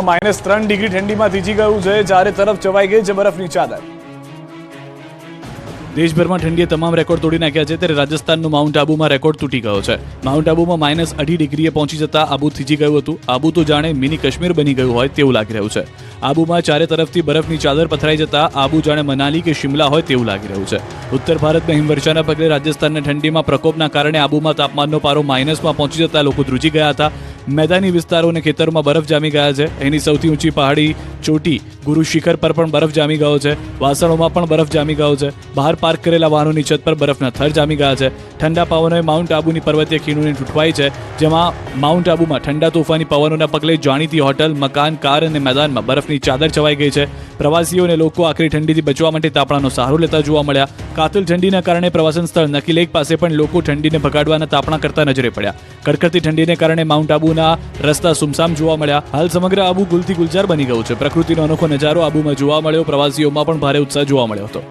Minus ત્રણ degree ઠંડીમાં થીજી ગયું છે. ચારે તરફ ચવાઈ ગઈ છે બરફની ચાદર. દેશભરમાં ઠંડીએ તમામ રેકોર્ડ તોડી નાખ્યા છે. ત્યારે રાજસ્થાનનું માઉન્ટ આબુમાં રેકોર્ડ તૂટી ગયો છે. માઉન્ટ આબુમાં માઇનસ અઢી ડિગ્રીએ પહોંચી જતા આબુ થીજી ગયું હતું. આબુ તો જાણે મિની કાશ્મીર બની ગયું હોય તેવું લાગી રહ્યું છે. આબુમાં ચારે તરફથી બરફની ચાદર પથરાઈ જતા આબુ જાણે મનાલી કે શિમલા હોય તેવું લાગી રહ્યું છે. ઉત્તર ભારતમાં હિમવર્ષાના પગલે રાજસ્થાનના ઠંડીમાં પ્રકોપના કારણે આબુમાં તાપમાનનો પારો માઇનસમાં પહોંચી જતા લોકો ધ્રુજી ગયા હતા. મેદાની વિસ્તારો અને ખેતરોમાં બરફ જામી ગયા છે. એની સૌથી ઊંચી પહાડી ચોટી ગુરુ શિખર પર પણ બરફ જામી ગયો છે. વાસણોમાં પણ બરફ જામી ગયો છે. બહાર પાર્ક કરેલા વાહનોની છત પર બરફના થર જામી ગયા છે. ઠંડા પવનોએ માઉન્ટ આબુની પર્વતીય ખીણોને ઠૂંઠવાઈ છે, જેમાં માઉન્ટ આબુમાં ઠંડા તોફાની પવનોના પગલે જાણીતી હોટલ, મકાન, કાર અને મેદાનમાં બરફની ચાદર છવાઈ ગઈ છે. પ્રવાસીઓ અને લોકો આખરી ઠંડીથી બચવા માટે તાપણાનો સહારો લેતા જોવા મળ્યા. કાતિલ ઠંડીના કારણે પ્રવાસન સ્થળ નકી લેક પાસે પણ લોકો ઠંડીને ભગાડવાના તાપણા કરતા નજરે પડ્યા. કડકડતી ઠંડીને કારણે માઉન્ટ આબુના રસ્તા સુમસામ જોવા મળ્યા. હાલ સમગ્ર આબુ ગુલથી ગુલજાર બની ગયું છે. પ્રકૃતિનો અનોખો નજારો આબુમાં જોવા મળ્યો. પ્રવાસીઓમાં પણ ભારે ઉત્સાહ જોવા મળ્યો હતો.